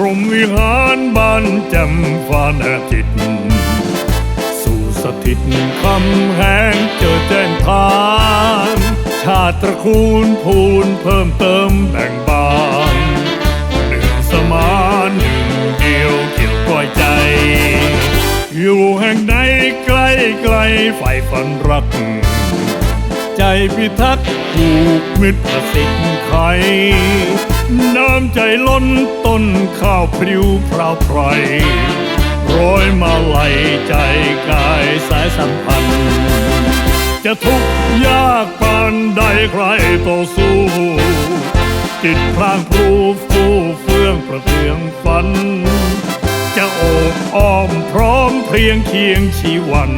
รมวิหารบ้านแจ่มฟ้าแนบจิต สู่สถิตคำแหงเจอแจ้งทาน ชาติตระกูลพูนเพิ่มเติมแบ่งบานหนึ่งสมานหนึ่งเดียวเกี่ยวก้อยใจ อยู่แห่งใดไกลไกลไฟฝันรัก ใจพิทักษ์ผูกมิตรประสิทธิ์ไข น้ำใจล้นต้นข้าวพริ้วพราวไพรร้อยมาไหลใจกายสายสัมพันธ์ จะทุกยากปานใดใครต่อสู้จิตพรางพลูฟูเฟื่องประเทืองฝัน จะโอบอ้อมพร้อมเพรียงเคียงชีวัน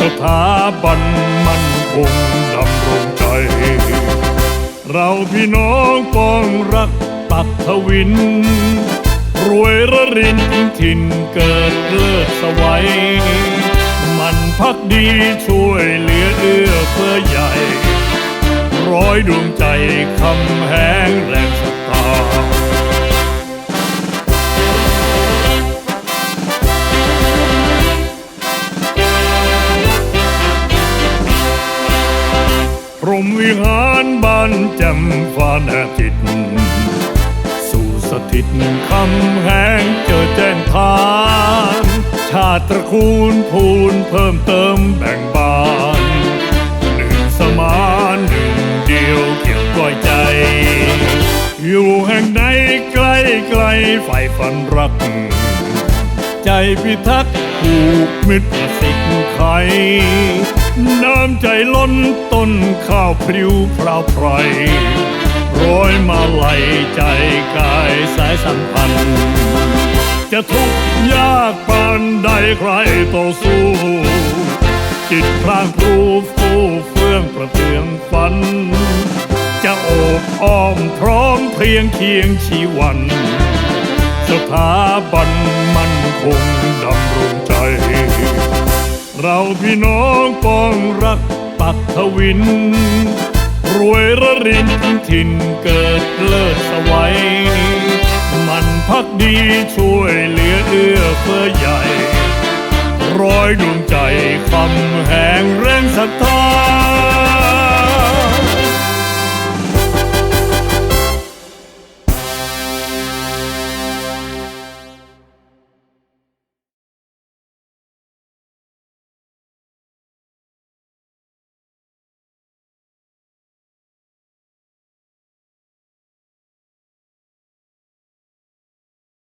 สถาบันมันคงดำรงใจ เราพี่น้องป้องรักปักทวิน รวยระรินถิ่นเกิดเลิศสวัย มันพักดีช่วยเหลือเอื้อเพื่อใหญ่ ร้อยดวงใจคำแหงแรง หารบ้านจ่มฟ้าแนบจิต สู่สถิตคำแหงเจอแจ้งทาน ชาติตระกูลพูนเพิ่มเติมแบ่งบานหนึ่งสมานหนึ่งเดียวเกี่ยวก้อยใจ อยู่แห่งใดไกลไกลไฟฝันรัก ใจพิทักษ์ผูกมิตรสิทธิ์ไข น้ำใจล้นต้นข้าวพริ้วพราวไพรร้อยมาไหลใจกายสายสัมพันธ์ จะทุกข์ยากปานใดใครต่อสู้ จิตพรางพลูฟูเฟื่องประเทืองฝัน จะโอบอ้อมพร้อมเพรียงเคียงชีวัน สถาบันมันคงดำร เราพี่น้องป้องรักปักทวิน รวยระรินถิ่นเกิดเลิศสวัยมันพักดีช่วยเหลือเอื้อเพื่อใหญ่ ร้อยดวงใจคำแหงแรงศรัทธา